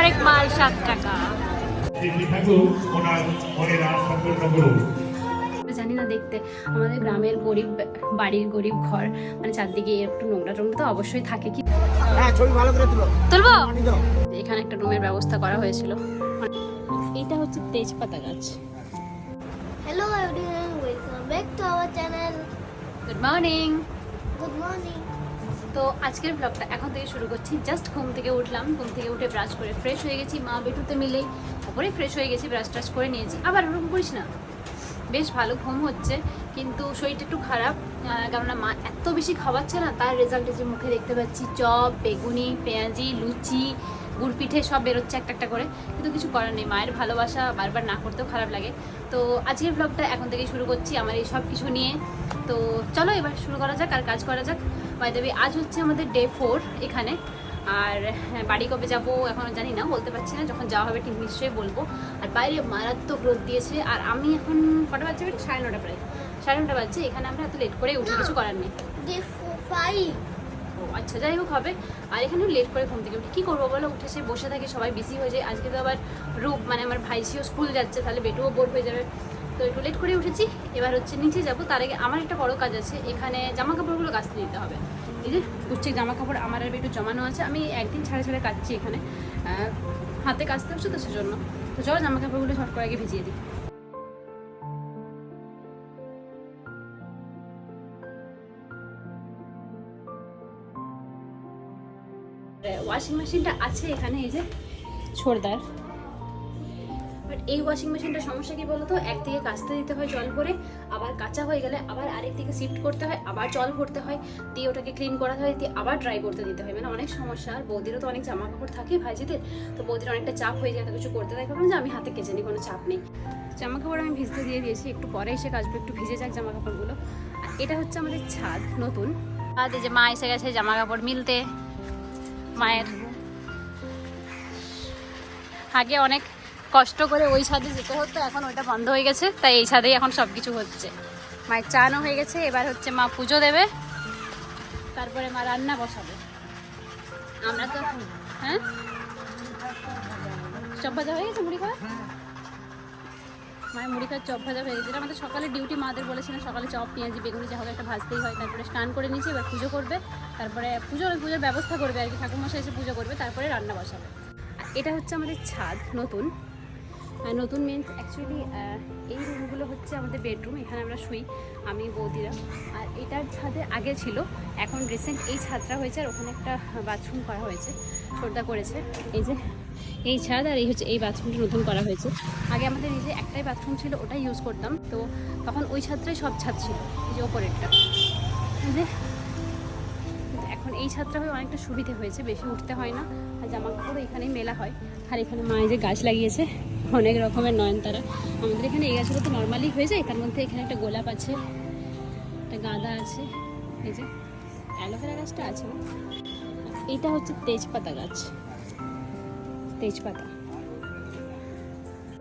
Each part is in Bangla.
হরেক মাল সাত টাকা। জানি না দেখতে আমাদের গ্রামের গরিব বাড়ির গরিব ঘর মানে চারদিকে একটু নোংরা টোংরা তো অবশ্যই থাকে কি? হ্যাঁ ছবি ভালো করে তুলো। তুলবো? এখানে একটা রুমের ব্যবস্থা করা হয়েছিল। এটা হচ্ছে তেজপাতা গাছ। Hello everyone, welcome back to our channel. Good morning Good morning. তো আজকের ব্লগটা এখন থেকে শুরু করছি। জাস্ট ঘুম থেকে উঠলাম, ঘুম থেকে উঠে ব্রাশ করে ফ্রেশ হয়ে গেছি। মা বেটুতে মিলেই ওপরে ফ্রেশ হয়ে গেছি ব্রাশ ট্রাশ করে নিয়েছি। আবার ওরকম করিস না। বেশ ভালো ঘুম হচ্ছে, কিন্তু শরীরটা একটু খারাপ কেননা মা এত বেশি খাওয়াচ্ছে না, তার রেজাল্ট যে মুখে দেখতে পাচ্ছি, চপ, বেগুনি, পেঁয়াজি, লুচি, গুড় পিঠে সব বেরোচ্ছে একটা একটা করে। কিন্তু কিছু করার নেই, মায়ের ভালোবাসা বারবার না করতেও খারাপ লাগে। তো আজকের ব্লগটা এখন থেকেই শুরু করছি, আমার এই সব কিছু নিয়ে। তো চলো এবার শুরু করা যাক আর কাজ করা যাক। বাই দেবে আজ হচ্ছে আমাদের ডে ফোর এখানে। আর হ্যাঁ, বাড়ি কবে যাব এখনও জানি না বলতে পারছি না। যখন যাওয়া হবে ঠিক নিশ্চয়ই বলব। আর বাইরে মারাত্মক রোদ দিয়েছে। আর আমি এখন কটা বাজছে? বেটা? সাড়ে নটা প্রায়। সাড়ে নটা বাজছে। এখানে আমরা এত লেট করে উঠে কিছু করার নেই। আচ্ছা যাই হোক হবে। আর এখানে লেট করে ঘুম থেকে উঠি। কী করব বলো? উঠে সে বসে থাকি সবাই বিসি হয়ে যায়। আজকে তো আবার রূপ মানে আমার ভাইসিও স্কুল যাচ্ছে তাহলে বেটুও বোর হয়ে যাবে। তো একটু লেট করে উঠেছি। এবার হচ্ছে নিচে যাব। তার আগে আমার একটা বড় কাজ আছে। এখানে জামা কাপড়গুলো কাচতে দিতে হবে। এই যে কুচ্ছিক জামা কাপড় আমার আর একটু জমানো আছে। আমি একদিন ছাড়া ছাড়া কাচ্ছি এখানে। হাতে কাচতে হচ্ছে তো সেজন্য। তো চলো জামা কাপড়গুলো শর্ট করে আগে ভিজিয়ে দিই। ওয়াশিং মেশিনটা আছে এখানে, এই যে ছোড়দার। বাট এই ওয়াশিং মেশিনটার সমস্যা কি বলতো? একদিকে কাচতে দিতে হয় জল ভরে, আবার কাঁচা হয়ে গেলে আবার আরেক দিকে শিফট করতে হয়, আবার জল ভরতে হয়, দিয়ে ওটাকে ক্লিন করা হয়, দিয়ে আবার ড্রাই করতে দিতে হয়। মানে অনেক সমস্যা। আর বৌদিরও তো অনেক জামা কাপড় থাকে, ভাইজিদের। তো বৌদির অনেকটা চাপ হয়ে যায়, এত কিছু করতে থাকে যে আমি হাতে কেচে নিই, কোনো চাপ নেই। জামা কাপড় আমি ভিজতে দিয়ে দিয়েছি, একটু পরে এসে কাচবো, একটু ভিজে যাক জামা কাপড়গুলো আর এটা হচ্ছে আমাদের ছাদ, নতুন। আর যে মা এসে গেছে জামা কাপড় মিলতে, মায়ের। আগে অনেক কষ্ট করে ওই ছাদে যেতে হতো, এখন ওইটা বন্ধ হয়ে গেছে, তাই এই ছাদেই এখন সব কিছু হচ্ছে। মায়ের চানও হয়ে গেছে, এবার হচ্ছে মা পুজো দেবে, তারপরে মা রান্না বসাবে। আমরা তো হ্যাঁ? চপ ভাজা হয়ে গেছে মুড়ি খাওয়া মায়ের মুড়ি খাওয়ার চপ ভাজা হয়ে গেছে। আমাদের সকালে ডিউটি, মাদের বলেছিলেন সকালে চপ, পেঁয়াজি, বেগুনি যা হবে একটা ভাজতেই হয়, তারপরে স্নান করে নিয়েছি, এবার পুজো করবে, তারপরে পুজো, পুজোর ব্যবস্থা করবে আর কি, ঠাকুরমশাই এসে পুজো করবে, তারপরে রান্না বসাবে। এটা হচ্ছে আমাদের ছাদ নতুন। নতুন মিনস অ্যাকচুয়ালি এই রুমগুলো হচ্ছে আমাদের বেডরুম এখানে আমরা শুই, আমি, বৌদিরা। আর এটার ছাদে আগে ছিল, এখন রিসেন্ট এই ছাদটা হয়েছে, আর ওখানে একটা বাথরুম করা হয়েছে সর্দা করেছে। এই যে, এই ছাদ আর এই হচ্ছে, এই বাথরুমটা নতুন করা হয়েছে। আগে আমাদের এই যে একটাই বাথরুম ছিল, ওটাই ইউজ করতাম। তো তখন ওই ছাদটাই সব ছাদ ছিল, এই যে ওপরেরটা। এই যে, এখন এই ছাদটা হয়ে অনেকটা সুবিধে হয়েছে, বেশি উঠতে হয় না। আর জামা কাপড় এখানেই মেলা হয়। আর এখানে মা এই যে গাছ লাগিয়েছে। অনেক রকমের নয়নতারা। আমাদের এখানে এই গাছগুলো তো নর্মালি হয়ে যায়, তার মধ্যে এখানে একটা গোলাপ আছে, একটা গাঁদা আছে, এই যে অ্যালোভেরা গাছটা আছে। এটা হচ্ছে তেজপাতা গাছ, তেজপাতা।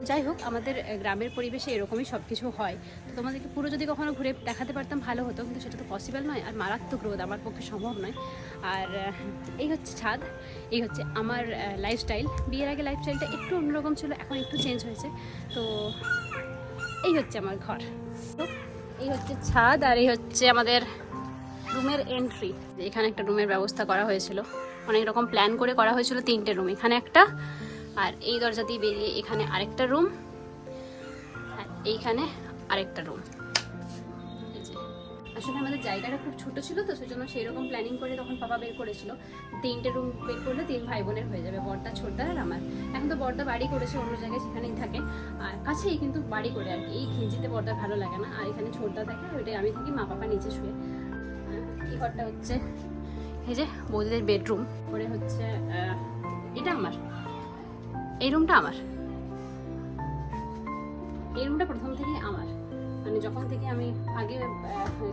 যাই হোক, আমাদের গ্রামের পরিবেশে এরকমই সব কিছু হয়। তো তোমাদেরকে পুরো যদি কখনো ঘুরে দেখাতে পারতাম, ভালো হতো। কিন্তু সেটা তো পসিবল নয় আর মারাত্মক রোদ আমার পক্ষে সম্ভব নয়। আর এই হচ্ছে ছাদ, এই হচ্ছে আমার লাইফস্টাইল বিয়ের আগে লাইফস্টাইলটা একটু অন্যরকম ছিল, এখন একটু চেঞ্জ হয়েছে। তো এই হচ্ছে আমার ঘর। তো এই হচ্ছে ছাদ আর এই হচ্ছে আমাদের রুমের এন্ট্রি এখানে একটা রুমের ব্যবস্থা করা হয়েছিল। অনেক রকম প্ল্যান করে করা হয়েছিল তিনটে রুম এখানে একটা আর এই দরজা দিয়ে বেরিয়ে এখানে আরেকটা রুম আর এইখানে আরেকটা রুম আসলে আমাদের জায়গাটা খুব ছোট ছিল তো, সেজন্য সেই রকম প্ল্যানিং করে তখন পাপা বের করেছিল। তিনটে রুম বের করলে তিন ভাই বোনের হয়ে যাবে, বর্দা ছোটদার আর আমার। এখন তো বর্দা বাড়ি করেছে, অন্য জায়গায় সেখানেই থাকে। আর কাছেই কিন্তু বাড়ি করে আর কি। এই খিঞ্জিতে বর্দা ভালো লাগে না, আর এখানে ছোটদা থাকে, ওইটাই আমি থাকি, মা পাপা নিচে শুয়ে। এই ঘরটা হচ্ছে, এই যে বৌদিদের বেডরুম পরে হচ্ছে এটা আমার। এই রুমটা আমার। এই রুমটা প্রথম থেকে আমার। মানে যখন থেকে আমি আগে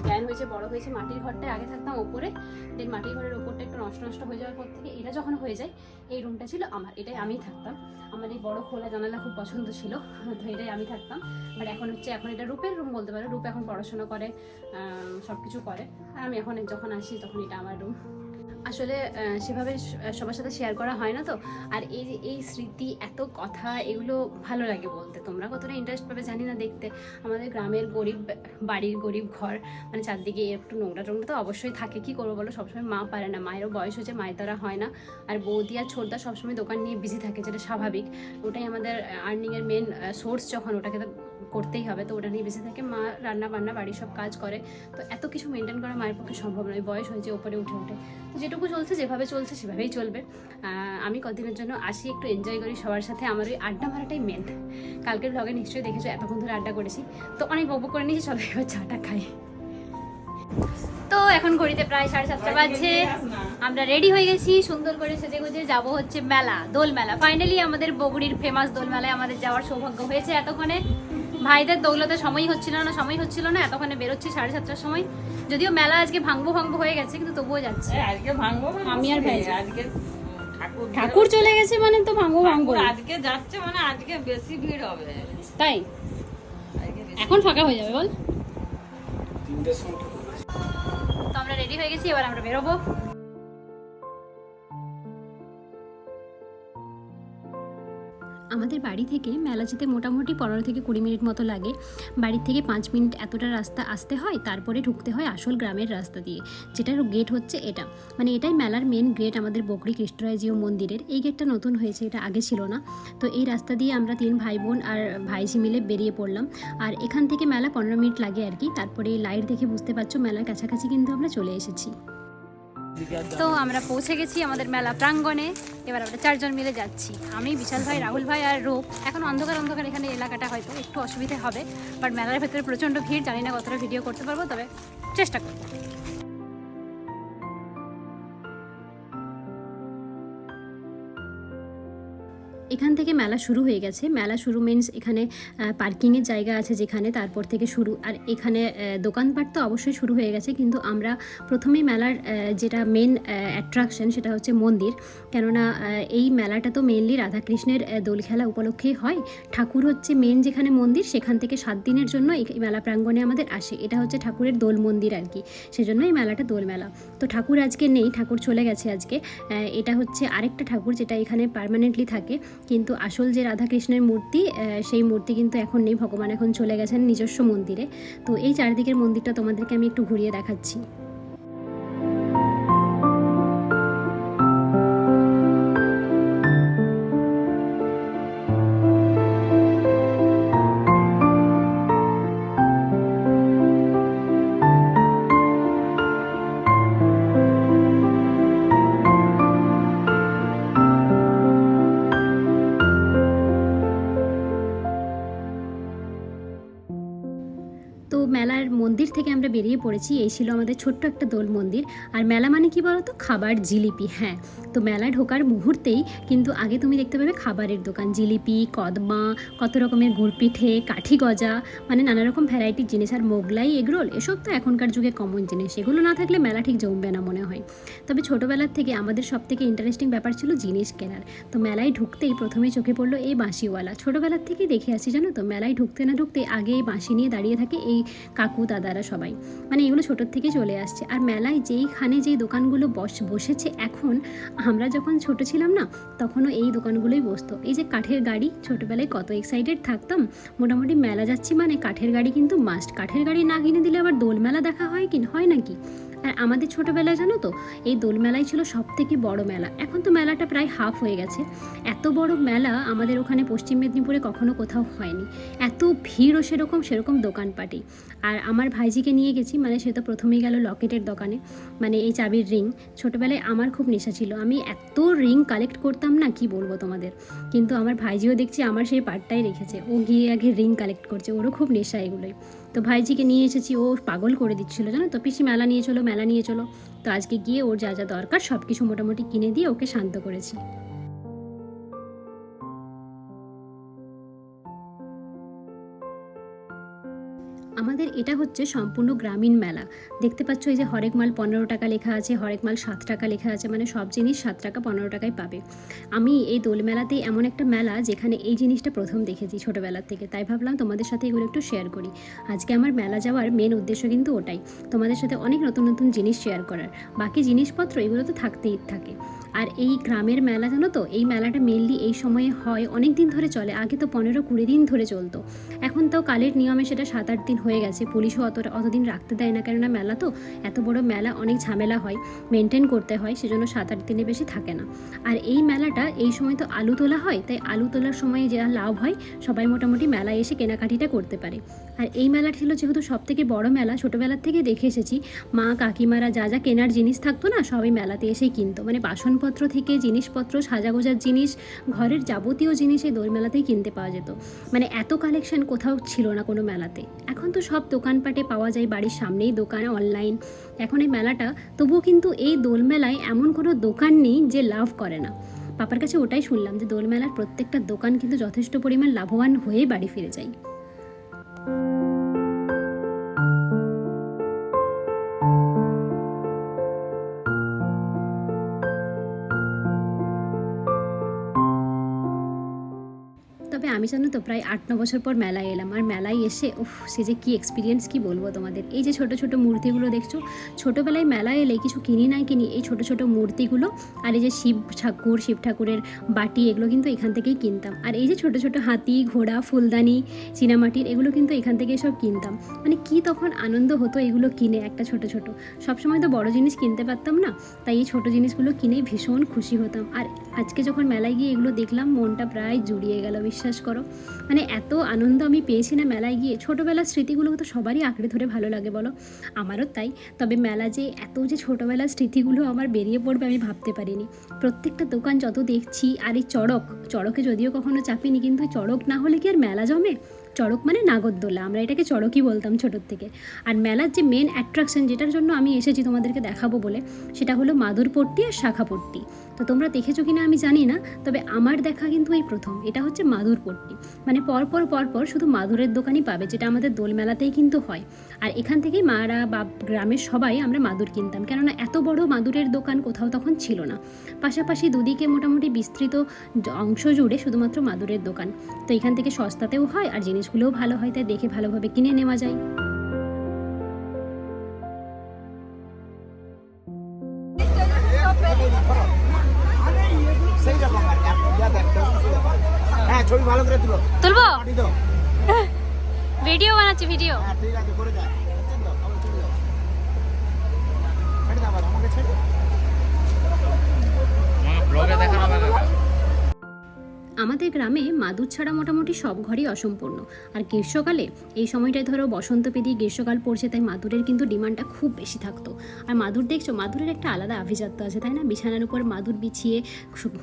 জ্ঞান হয়েছে, বড় হয়েছে, মাটির ঘরটায় আগে থাকতাম ওপরে দেন মাটির ঘরের ওপরটা একটু নষ্ট নষ্ট হয়ে যাওয়ার পর থেকে এটা যখন হয়ে যায়, এই রুমটা ছিল আমার, এটাই আমিই থাকতাম। আমার এই বড় খোলা জানালা খুব পছন্দ ছিল, তো এটাই আমি থাকতাম। বাট এখন হচ্ছে, এখন এটা রূপের রুম বলতে পারো, রূপ এখন পড়াশোনা করে সব কিছু করে। আর আমি এখন যখন আসি, তখন এটা আমার রুম আসলে সেভাবে সবার সাথে শেয়ার করা হয় না তো। আর এই যে, এই স্মৃতি, এত কথা, এগুলো ভালো লাগে বলতে। তোমরা কতটা ইন্টারেস্ট পাবে জানি না দেখতে। আমাদের গ্রামের গরিব, বাড়ির গরিব ঘর মানে চারদিকে একটু নোংরা টোংরা তো অবশ্যই থাকে। কি করব বলো? সবসময় মা পারে না। মায়েরও বয়স হয়েছে, মায়ের দ্বারা হয় না। আর বৌদি আর ছোটদা সবসময় দোকান নিয়ে বিজি থাকে, যেটা স্বাভাবিক। ওটাই আমাদের আর্নিংয়ের মেন সোর্স যখন, ওটাকে তো করতেই হবে। তো ওটা নিয়ে বেঁচে থাকে মা রান্না বান্না বাড়ির সব কাজ করে। তো এত কিছু মেনটেন করা মায়ের পক্ষে সম্ভব নয়। বয়স হয়েছে ওপরে উঠে উঠে তো যেটুকু চলছে যেভাবে চলছে সেভাবেই চলবে। আমি কদিনের জন্য আসি একটু এনজয় করি সবার সাথে। আমার ওই আড্ডা মারাটাই মেন কালকের ব্লগে নিশ্চয়ই দেখেছ এতক্ষণ ধরে আড্ডা করেছি। তো অনেক বকবক করে নিয়েছি সবাই এবার চাটা খাই তো এখন ঘড়িতে প্রায় সাড়ে সাতটা বাজছে। আমরা রেডি হয়ে গেছি সুন্দর করে সেজে গুজে যাব হচ্ছে মেলা দোল মেলা ফাইনালি আমাদের বগুড়ির ফেমাস দোল মেলায় আমাদের যাওয়ার সৌভাগ্য হয়েছে এতক্ষণে। ভাইদের দৌলতে সময় হচ্ছিল না সময় হচ্ছিল না এতক্ষণে বেরোচ্ছি সাড়ে সাতটার সময়। যদিও মেলা আজকে ভাঙবো ভাঙবো হয়ে গেছে কিন্তু তবুও যাচ্ছে। আজকে ভাঙবো আমি আর ভাই। আজকে ঠাকুর ঠাকুর চলে গেছে মানে তো ভাঙবো ভাঙবো আজকে যাচ্ছে মানে আজকে বেশি ভিড় হবে। তাই? এখন ফাঁকা হয়ে যাবে বল। তো আমরা রেডি হয়ে গেছি এবার আমরা বেরোবো। আমাদের বাড়ি থেকে মেলা যেতে মোটামুটি পনেরো থেকে কুড়ি মিনিট মতো লাগে। বাড়ির থেকে পাঁচ মিনিট এতটা রাস্তা আসতে হয়, তারপরে ঢুকতে হয় আসল গ্রামের রাস্তা দিয়ে, যেটার গেট হচ্ছে এটা। মানে এটাই মেলার মেন গেট আমাদের বকরি কৃষ্ণরায়জিও মন্দিরের। এই গেটটা নতুন হয়েছে, এটা আগে ছিল না। তো এই রাস্তা দিয়ে আমরা তিন ভাই বোন আর ভাইঝি মিলে বেরিয়ে পড়লাম। আর এখান থেকে মেলা পনেরো মিনিট লাগে আর কি, তারপরে লাইট দেখে বুঝতে পারছ মেলার কাছাকাছি কিন্তু আমরা চলে এসেছি। তো আমরা পৌঁছে গেছি আমাদের মেলা প্রাঙ্গণে। এবার আমরা চারজন মিলে যাচ্ছি। আমি, বিশাল ভাই, রাহুল ভাই আর রূপ। এখন অন্ধকার অন্ধকার এখানে এলাকাটা হয়তো একটু অসুবিধে হবে বাট মেলার ভেতরে প্রচণ্ড ভিড়। জানি না কতটা ভিডিও করতে পারব, তবে চেষ্টা করব। এখান থেকে মেলা শুরু হয়ে গেছে। মেলা শুরু মিনস এখানে পার্কিংয়ের জায়গা আছে যেখানে, তারপর থেকে শুরু, আর এখানে দোকানপাট তো অবশ্যই শুরু হয়ে গেছে, কিন্তু আমরা প্রথমেই মেলার যেটা মেন অ্যাট্রাকশন সেটা হচ্ছে মন্দির। কেননা এই মেলাটা তো মেনলি রাধাকৃষ্ণের দোল খেলা উপলক্ষেই হয়। ঠাকুর হচ্ছে মেন যেখানে মন্দির, সেখান থেকে সাত দিনের জন্য এই মেলা প্রাঙ্গণে আমাদের আসে। এটা হচ্ছে ঠাকুরের দোল মন্দির আর কি। সেজন্য এই মেলাটা দোল মেলা। তো ঠাকুর আজকে নেই, ঠাকুর চলে গেছে আজকে। এটা হচ্ছে আরেকটা ঠাকুর যেটা এখানে পার্মানেন্টলি থাকে। কিন্তু আসল যে রাধাকৃষ্ণের মূর্তি সেই মূর্তি কিন্তু এখন নেই। ভগবান এখন চলে গেছেন নিজস্ব মন্দিরে। তো এই চারিদিকের মন্দিরটা তোমাদেরকে আমি একটু ঘুরিয়ে দেখাচ্ছি। পড়েছি এই ছিল আমাদের ছোট্ট একটা দোল মন্দির। আর মেলা মানে কি বলতো? খাবার, জিলিপি হ্যাঁ। তো মেলায় ঢোকার মুহূর্তেই কিন্তু আগে তুমি দেখতে পাবে খাবারের দোকান, জিলিপি, কদমা, কত রকমের গুড়পিঠে, কাঠি গজা মানে নানা রকম ভ্যারাইটির জিনিস। আর মোগলাই, এগরোল, এসব তো এখনকার যুগে কমন জিনিস। এগুলো না থাকলে মেলা ঠিক জমবে না মনে হয়। তবে ছোটোবেলার থেকে আমাদের সব থেকে ইন্টারেস্টিং ব্যাপার ছিল জিনিস কেনার। তো মেলায় ঢুকতেই প্রথমেই চোখে পড়ল এই বাঁশিওয়ালা। ছোটোবেলার থেকেই দেখে আসি, জানো তো? মেলায় ঢুকতে না ঢুকতে আগে এই বাঁশি নিয়ে দাঁড়িয়ে থাকে এই কাকু, দাদারা সবাই। মানে এগুলো ছোটোর থেকে চলে আসছে। আর মেলায় যেইখানে যেই দোকানগুলো বস, বসেছে, এখন আমরা যখন ছোট ছিলাম না, তখনও এই দোকানগুলোই বসতো। এই যে কাঠের গাড়ি, ছোটোবেলায় কত এক্সাইটেড থাকতাম। মোটামুটি মেলা যাচ্ছি মানে কাঠের গাড়ি কিন্তু মাস্ট কাঠের গাড়ি না কিনে দিলে আবার দোলমেলা দেখা হয় কি, হয় নাকি? আর আমাদের ছোটোবেলায় জানো তো, এই দোল মেলাই ছিল সব থেকে বড় মেলা। এখন তো মেলাটা প্রায় হাফ হয়ে গেছে। এত বড় মেলা আমাদের ওখানে পশ্চিম মেদিনীপুরে কখনো কোথাও হয়নি। এত ভিড়ও সেরকম সেরকম দোকানপাটি আর আমার ভাইজিকে নিয়ে গেছি মানে সে তো প্রথমেই গেল লকেটের দোকানে মানে এই চাবির রিং ছোটোবেলায় আমার খুব নেশা ছিল। আমি এত রিং কালেক্ট করতাম না, কি বলব তোমাদের? কিন্তু আমার ভাইজিও দেখছি আমার সেই পার্টটাই রেখেছে। ও গিয়ে আগে রিং কালেক্ট করছে। ওরও খুব নেশা এগুলোই। তো ভাইজিকে নিয়ে এসেছি, ও পাগল করে দিচ্ছিল, জানো তো? পিসি মেলা নিয়ে চলো, মেলা নিয়ে চলো। তো আজকে গিয়ে ওর যা যা দরকার সব কিছু মোটামুটি কিনে দিয়ে ওকে শান্ত করেছি। আমাদের এটা হচ্ছে সম্পূর্ণ গ্রামীণ মেলা। দেখতে পাচ্ছ এই যে হরেক মাল পনেরো টাকা লেখা আছে, হরেক মাল সাত টাকা লেখা আছে মানে সব জিনিস সাত টাকা পনেরো টাকায় পাবে। আমি এই দোল মেলাতেই এমন একটা মেলা যেখানে এই জিনিসটা প্রথম দেখেছি ছোটোবেলার থেকে, তাই ভাবলাম তোমাদের সাথে এগুলো একটু শেয়ার করি। আজকে আমার মেলা যাওয়ার মেন উদ্দেশ্য কিন্তু ওটাই, তোমাদের সাথে অনেক নতুন নতুন জিনিস শেয়ার করার। বাকি জিনিসপত্র এগুলো তো থাকতেই থাকে। আর এই গ্রামের মেলা জানো তো? এই মেলাটা মেনলি এই সময়ে হয় অনেক দিন ধরে চলে, আগে তো পনেরো কুড়ি দিন ধরে চলতো। এখন তাও কালের নিয়মে সেটা সাত আট দিন হয়ে গেছে, পুলিশও অত, অতদিন রাখতে দেয় না। কেননা মেলা তো, এত বড় মেলা, অনেক ঝামেলা হয় মেনটেন করতে হয়, সেজন্য সাত আট দিনে বেশি থাকে না। আর এই মেলাটা, এই সময় তো আলু তোলা হয়, তাই আলু তোলার সময় যা লাভ হয়, সবাই মোটামুটি মেলায় এসে কেনাকাটিটা করতে পারে। আর এই মেলা ছিল যেহেতু সব থেকে বড় মেলা, ছোটোবেলার থেকে দেখে এসেছি, মা কাকিমারা যা যা কেনার জিনিস থাকতো না, সবই মেলাতে এসেই কিনতো। মানে বাসনপত্র থেকে জিনিসপত্র, সাজাগোজার জিনিস, ঘরের যাবতীয় জিনিস এই দোল মেলাতেই কিনতে পাওয়া যেত। মানে এত কালেকশন কোথাও ছিল না কোনো মেলাতে। এখন তো সব দোকানপাটে পাওয়া যায়, বাড়ির সামনেই দোকান অনলাইন এখন এই মেলাটা, তবুও কিন্তু এই দোল মেলায় এমন কোনো দোকান নেই যে লাভ করে না। পাপার কাছে ওটাই শুনলাম যে দোল মেলার প্রত্যেকটা দোকান কিন্তু যথেষ্ট পরিমাণ লাভবান হয়ে বাড়ি ফিরে যায়। তবে আমি জানো তো প্রায় আট, ন বছর পর মেলায় এলাম। আর মেলায় এসে, উফ, সে যে কী এক্সপিরিয়েন্স কি বলব তোমাদের? এই যে ছোট ছোট মূর্তিগুলো দেখছ, ছোটোবেলায় মেলায় এলে কিছু কিনি নাই কিনি, এই ছোট ছোট মূর্তিগুলো আর এই যে শিব ঠাকুর, শিব ঠাকুরের বাটি, এগুলো কিন্তু এখান থেকেই কিনতাম। আর এই যে ছোট ছোট হাতি, ঘোড়া, ফুলদানি, চীনামাটির, এগুলো কিন্তু এখান থেকেই সব কিনতাম। মানে কি তখন আনন্দ হতো এগুলো কিনে একটা ছোট ছোট। সবসময় তো বড় জিনিস কিনতে পারতাম না, তাই এই ছোট জিনিসগুলো কিনেই ভীষণ খুশি হতাম। আর আজকে যখন মেলায় গিয়ে এগুলো দেখলাম, মনটা প্রায় জুড়িয়ে গেল, বিশ্বাস করো। মানে এত আনন্দ আমি পেয়েছি না মেলায় গিয়ে। ছোটোবেলার স্মৃতিগুলো তো সবারই আঁকড়ে ধরে ভালো লাগে বলো। আমারও তাই। তবে মেলা যে এত যে ছোটোবেলার স্মৃতিগুলো আমার বেরিয়ে পড়বে আমি ভাবতে পারিনি। প্রত্যেকটা দোকান যত দেখছি, আর এই চড়ক, চড়কে যদিও কখনো চাপিনি, কিন্তু চড়ক না হলে কি আর মেলা জমে? চড়ক মানে নাগরদোলা, আমরা এটাকে চড়কই বলতাম ছোটোর থেকে। আর মেলার যে মেন অ্যাট্রাকশন যেটার জন্য আমি এসেছি তোমাদেরকে দেখাবো বলে, সেটা হলো মাদুরপট্টি আর শাখাপট্টি। তো তোমরা দেখেছ কি না আমি জানি না, তবে আমার দেখা কিন্তু এই প্রথম, এটা হচ্ছে মাদুরপট্টি। মানে পরপর পরপর শুধু মাদুরের দোকানই পাবে, যেটা আমাদের দোল মেলাতেই কিন্তু হয়। আর এখান থেকেই মারা বা গ্রামের সবাই আমরা মাদুর কিনতাম, কেননা এত বড় মাদুরের দোকান কোথাও তখন ছিল না। পাশাপাশি দুদিকে মোটামুটি বিস্তৃত অংশ জুড়ে শুধুমাত্র মাদুরের দোকান। তো এখান থেকে সস্তাতেও হয়, আর জিনিসগুলোও ভালো হয় তাই দেখে ভালোভাবে কিনে নেওয়া যায়। দেখুন। হ্যাঁ ছবি ভালো করে তুলো। তুলবো? ভিডিও বানাচ্ছি ভিডিও। হ্যাঁ ঠিক আছে করে যা। ছেড়ে দাও। আমাদের গ্রামে মাদুর ছাড়া মোটামুটি সব ঘরই অসম্পূর্ণ। আর গ্রীষ্মকালে এই সময়টায় ধরো বসন্ত পেরিয়ে গ্রীষ্মকাল পড়ছে, তাই মাদুরের কিন্তু ডিমান্ডটা খুব বেশি থাকতো। আর মাদুর দেখছ, মাদুরের একটা আলাদা আভিজাত্য আছে, তাই না? বিছানার উপর মাদুর বিছিয়ে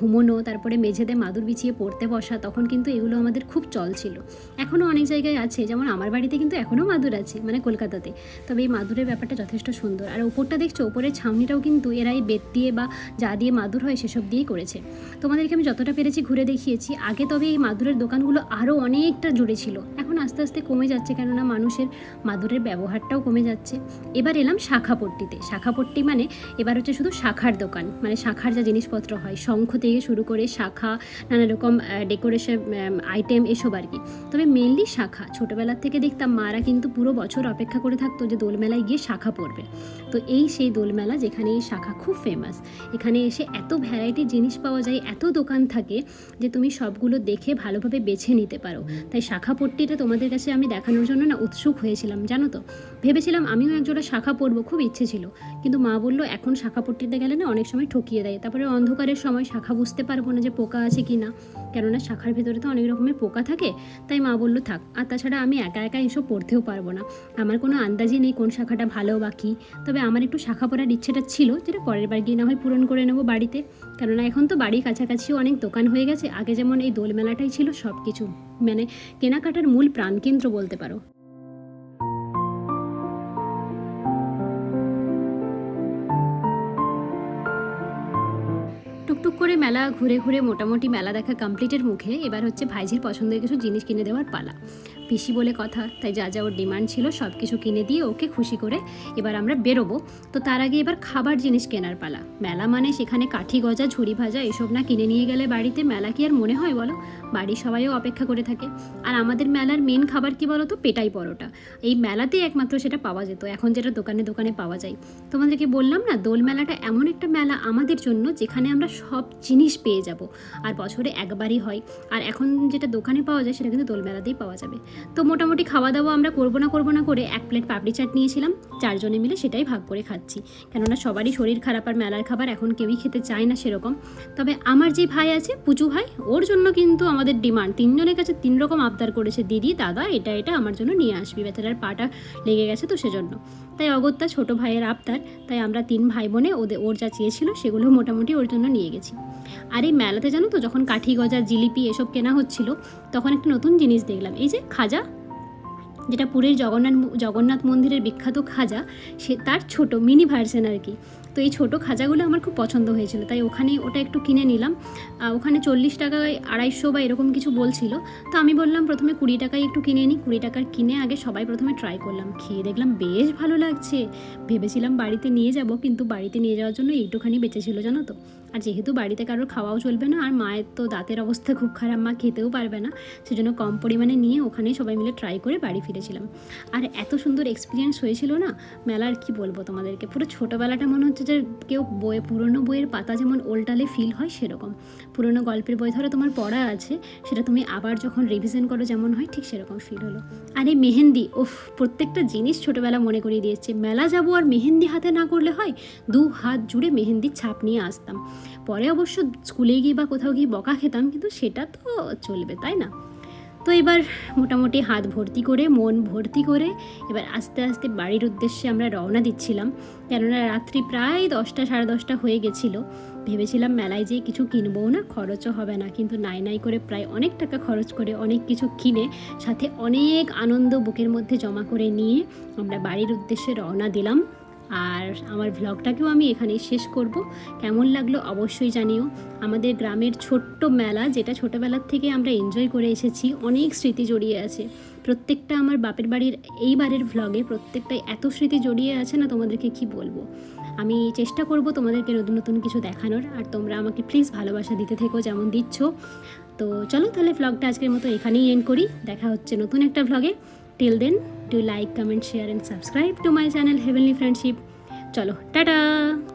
ঘুমোনো, তারপরে মেঝেতে মাদুর বিছিয়ে পড়তে বসা, তখন কিন্তু এগুলো আমাদের খুব চল ছিল। এখনও অনেক জায়গায় আছে, যেমন আমার বাড়িতে কিন্তু এখনও মাদুর আছে মানে কলকাতাতে। তবে এই মাদুরের ব্যাপারটা যথেষ্ট সুন্দর। আর ওপরটা দেখছ, ওপরের ছাউনিটাও কিন্তু এরা এই বেত দিয়ে বা যা দিয়ে মাদুর হয় সেসব দিয়েই করেছে। তোমাদেরকে আমি যতটা পেরেছি ঘুরে দেখিয়েছি। আগে তবে এই মাদুরের দোকানগুলো আরও অনেকটা জুড়ে ছিল। এখন আস্তে আস্তে কমে যাচ্ছে কেননা মানুষের মাদুরের ব্যবহারটাও কমে যাচ্ছে। এবার এলাম শাখাপট্টিতে। শাখাপট্টি মানে এবার হচ্ছে শুধু শাখার দোকান। মানে শাখার যা জিনিসপত্র হয়, শঙ্খ থেকে শুরু করে শাখা, নানা রকম ডেকোরেশন আইটেম এসব আর কি। তবে মেনলি শাখা। ছোটোবেলার থেকে দেখতাম মারা কিন্তু পুরো বছর অপেক্ষা করে থাকতো যে দোলমেলায় গিয়ে শাখা পড়বে তো এই সেই দোলমেলা যেখানে এই শাখা খুব ফেমাস এখানে এসে এত ভ্যারাইটি জিনিস পাওয়া যায়, এত দোকান থাকে যে তুমি সবগুলো দেখে ভালোভাবে বেছে নিতে পারো। তাই শাখা পট্টিটা তোমাদের কাছে আমি দেখানোর জন্য না উৎসুক হয়েছিলাম জানো তো? ভেবেছিলাম আমিও একজোড়া শাখা পরবো, খুব ইচ্ছে ছিল। কিন্তু মা বলল, এখন শাখা পট্টিতে গেলে না অনেক সময় ঠকিয়ে দেয়। তারপরে অন্ধকারের সময় শাখা বুঝতে পারব না যে পোকা আছে কি না। কেননা শাখার ভেতরে তো অনেক রকমের পোকা থাকে। তাই মা বলল, থাক, আর তাছাড়া আমি একা একা এসব পড়তেও পারব না। আমার কোনো আন্দাজই নেই কোন শাখাটা ভালো বা কী। তবে আমার একটু শাখা পড়ার ইচ্ছেটা ছিল, যেটা পরের বার গিয়ে না হয় পূরণ করে নেব বাড়িতে। কেননা এখন তো বাড়ির কাছাকাছিও অনেক দোকান হয়ে গেছে। আগে যেমন এই দোলমেলাটাই ছিল সব কিছু মানে কেনাকাটার মূল প্রাণকেন্দ্র বলতে পারো। করে মেলা, ঘুরে ঘুরে মোটামুটি মেলা দেখা কমপ্লিটের মুখে এবার হচ্ছে ভাইঝির পছন্দের কিছু জিনিস কিনে দেওয়ার পালা। পিসি বলে কথা। তাই যা যা ওর ডিমান্ড ছিল সব কিছু কিনে দিয়ে ওকে খুশি করে এবার আমরা বেরোবো। তো তার আগে এবার খাবার জিনিস কেনার পালা। মেলা মানে সেখানে কাঠি গজা, ঝুড়ি ভাজা এসব না কিনে নিয়ে গেলে বাড়িতে মেলা কি আর মনে হয় বলো? বাড়ির সবাইও অপেক্ষা করে থাকে। আর আমাদের মেলার মেন খাবার কি বলো তো? পেটাই পরোটা। এই মেলাতেই একমাত্র সেটা পাওয়া যেত। এখন যেটা দোকানে দোকানে পাওয়া যায়। তোমাদেরকে বললাম না, দোল মেলাটা এমন একটা মেলা আমাদের জন্য যেখানে আমরা সব জিনিস পেয়ে যাব। আর বছরে একবারই হয়। আর এখন যেটা দোকানে পাওয়া যায় সেটা কিন্তু দোল মেলাতেই পাওয়া যাবে। তো মোটামুটি খাওয়া দাওয়া আমরা করব না করব না করে এক প্লেট পাপড়ি চাট নিয়েছিলাম। চারজনে মিলে সেটাই ভাগ করে খাচ্ছি। কেননা সবারই শরীর খারাপ আর মেলার খাবার এখন কেউই খেতে চায় না সেরকম। তবে আমার যে ভাই আছে পুচু ভাই, ওর জন্য কিন্তু আমাদের ডিমান্ড তিনজনের কাছে তিন রকম আবদার করেছে, দিদি, দাদা, এটা এটা আমার জন্য নিয়ে আসবি। বেচারার পাটা লেগে গেছে তো সেজন্য। তাই অগত্যা ছোট ভাইয়ের আবদার, তাই আমরা তিন ভাই বোনে ওদের ওর যা চেয়েছিল সেগুলো মোটামুটি ওর জন্য নিয়ে গেছি। আর এই মেলাতে জানো তো, যখন কাঠি গজা, জিলিপি এসব কেনা হচ্ছিল, তখন একটা নতুন জিনিস দেখলাম। এই যে খাজা, যেটা পুরীর জগন্নাথ জগন্নাথ মন্দিরের বিখ্যাত খাজা, সে তার ছোট মিনি ভার্সন আর কি। তো এই ছোটো খাজাগুলো আমার খুব পছন্দ হয়েছিল, তাই ওখানে ওটা একটু কিনে নিলাম। ওখানে চল্লিশ টাকায় আড়াইশো বা এরকম কিছু বলছিল। তো আমি বললাম, প্রথমে কুড়ি টাকায় একটু কিনে নিই। কুড়ি টাকার কিনে আগে সবাই প্রথমে ট্রাই করলাম। খেয়ে দেখলাম বেশ ভালো লাগছে। ভেবেছিলাম বাড়িতে নিয়ে যাব, কিন্তু বাড়িতে নিয়ে যাওয়ার জন্য এইটুখানি বেঁচেছিল জানো তো? আর যেহেতু বাড়িতে কারোর খাওয়াও চলবে না, আর মায়ের তো দাঁতের অবস্থা খুব খারাপ, মা খেতেও পারবে না, সেজন্য কম পরিমাণে নিয়ে ওখানে সবাই মিলে ট্রাই করে বাড়ি ফিরেছিলাম। আর এত সুন্দর এক্সপিরিয়েন্স হয়েছিল না, মেলার কি বলব তোমাদেরকে, পুরো ছোটোবেলাটা মনে হচ্ছে যে কেউ বইয়ে, পুরনো বইয়ের পাতা যেমন ওল্টালে ফিল হয় সেরকম। পুরনো গল্পের বই ধরো তোমার পড়া আছে, সেটা তুমি আবার যখন রিভিশন করো যেমন হয়, ঠিক সেরকম ফিল হলো। আর এই মেহেন্দি ওফ প্রত্যেকটা জিনিস ছোটোবেলা মনে করিয়ে দিয়েছে। মেলা যাব আর মেহেন্দি হাতে না করলে হয়, দু হাত জুড়ে মেহেন্দির ছাপ নিয়ে আসতাম। পরে অবশ্য স্কুলে গিয়ে বা কোথাও গিয়ে বকা খেতাম, কিন্তু সেটা তো চলবে, তাই না? তো এবার মোটামুটি হাত ভর্তি করে, মন ভর্তি করে এবার আস্তে আস্তে বাড়ির উদ্দেশ্যে আমরা রওনা দিচ্ছিলাম। কেননা রাত্রি প্রায় দশটা, সাড়ে দশটা হয়ে গেছিল। ভেবেছিলাম মেলায় যেয়ে কিছু কিনবও না, খরচও হবে না। কিন্তু নাই নাই করে প্রায় অনেক টাকা খরচ করে অনেক কিছু কিনে, সাথে অনেক আনন্দ বুকের মধ্যে জমা করে নিয়ে আমরা বাড়ির উদ্দেশ্যে রওনা দিলাম। আর আমার ভ্লগটাকেও আমি এখানেই শেষ করব। কেমন লাগল অবশ্যই জানিও। আমাদের গ্রামের ছোট্ট মেলা, যেটা ছোটোবেলার থেকে আমরা এনজয় করে এসেছি, অনেক স্মৃতি জড়িয়ে আছে। প্রত্যেকটা আমার বাপের বাড়ির এইবারের ভ্লগে প্রত্যেকটাই এত স্মৃতি জড়িয়ে আছে না, তোমাদেরকে কি বলব? আমি চেষ্টা করব তোমাদেরকে নতুন নতুন কিছু দেখানোর, আর তোমরা আমাকে প্লিজ ভালোবাসা দিতে থেকো যেমন দিচ্ছ। তো চলো তাহলে ভ্লগটা আজকের মতো এখানেই এন্ড করি। দেখা হচ্ছে নতুন একটা ভ্লগে till then do like, comment, share, and subscribe to my channel Heavenly Friendship. Chalo, tada!